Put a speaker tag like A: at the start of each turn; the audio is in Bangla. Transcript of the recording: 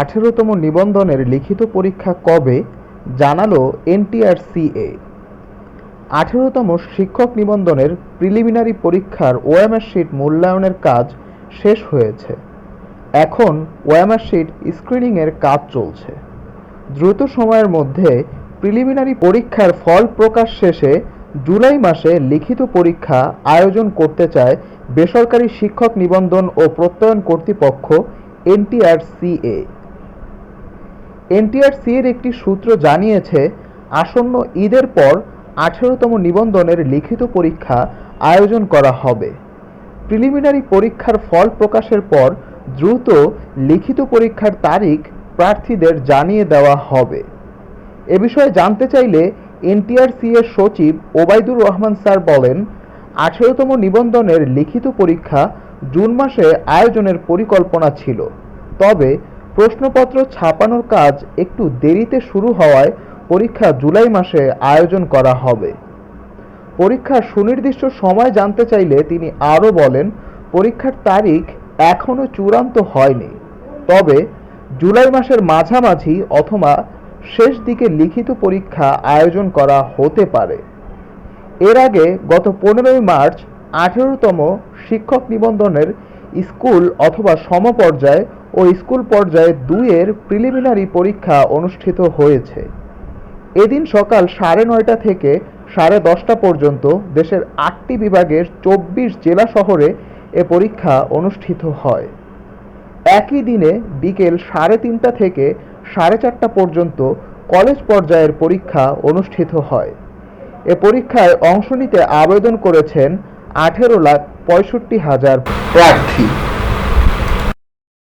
A: আঠেরোতম নিবন্ধনের লিখিত পরীক্ষা কবে জানালো এনটিআরসিএ। আঠেরোতম শিক্ষক নিবন্ধনের প্রিলিমিনারি পরীক্ষার ওএমআর শিট মূল্যায়নের কাজ শেষ হয়েছে। এখন ওএমআর শিট স্ক্রিনিংয়ের কাজ চলছে। দ্রুত সময়ের মধ্যে প্রিলিমিনারি পরীক্ষার ফল প্রকাশ শেষে জুলাই মাসে লিখিত পরীক্ষা আয়োজন করতে চায় বেসরকারি শিক্ষক নিবন্ধন ও প্রত্যয়ন কর্তৃপক্ষ এনটিআরসিএ। এনটিআরসি এর একটি সূত্র জানিয়েছে, আসন্ন ঈদের পর আঠেরোতম নিবন্ধনের লিখিত পরীক্ষা আয়োজন করা হবে। প্রিলিমিনারি পরীক্ষার ফল প্রকাশের পর দ্রুত লিখিত পরীক্ষার তারিখ প্রার্থীদের জানিয়ে দেওয়া হবে। এ বিষয়ে জানতে চাইলে এনটিআরসি এর সচিব ওবায়দুর রহমান স্যার বলেন, আঠেরোতম নিবন্ধনের লিখিত পরীক্ষা জুন মাসে আয়োজনের পরিকল্পনা ছিল। তবে প্রশ্নপত্র ছাপানোর কাজ একটু দেরিতে শুরু হওয়ায় পরীক্ষা জুলাই মাসে আয়োজন করা হবে। পরীক্ষার সুনির্দিষ্ট সময় জানতে চাইলে তিনি আরও বলেন, পরীক্ষার তারিখ এখনও চূড়ান্ত হয়নি। তবে জুলাই মাসের মাঝামাঝি অথবা শেষ দিকে লিখিত পরীক্ষা আয়োজন করা হতে পারে। এর আগে গত পনেরোই মার্চ আঠেরোতম শিক্ষক নিবন্ধনের স্কুল অথবা সমপর্যায় ও স্কুল পর্যায়ে দুইয়ের প্রিলিমিনারি পরীক্ষা অনুষ্ঠিত হয়েছে। এদিন সকাল সাড়ে নয়টা থেকে সাড়ে দশটা পর্যন্ত দেশের আটটি বিভাগের চব্বিশ জেলা শহরে এ পরীক্ষা অনুষ্ঠিত হয়। একই দিনে বিকেল সাড়ে তিনটা থেকে সাড়ে চারটা পর্যন্ত কলেজ পর্যায়ের পরীক্ষা অনুষ্ঠিত হয়। এ পরীক্ষায় অংশ নিতে আবেদন করেছেন আঠেরো লাখ পঁয়ষট্টি হাজার প্রার্থী।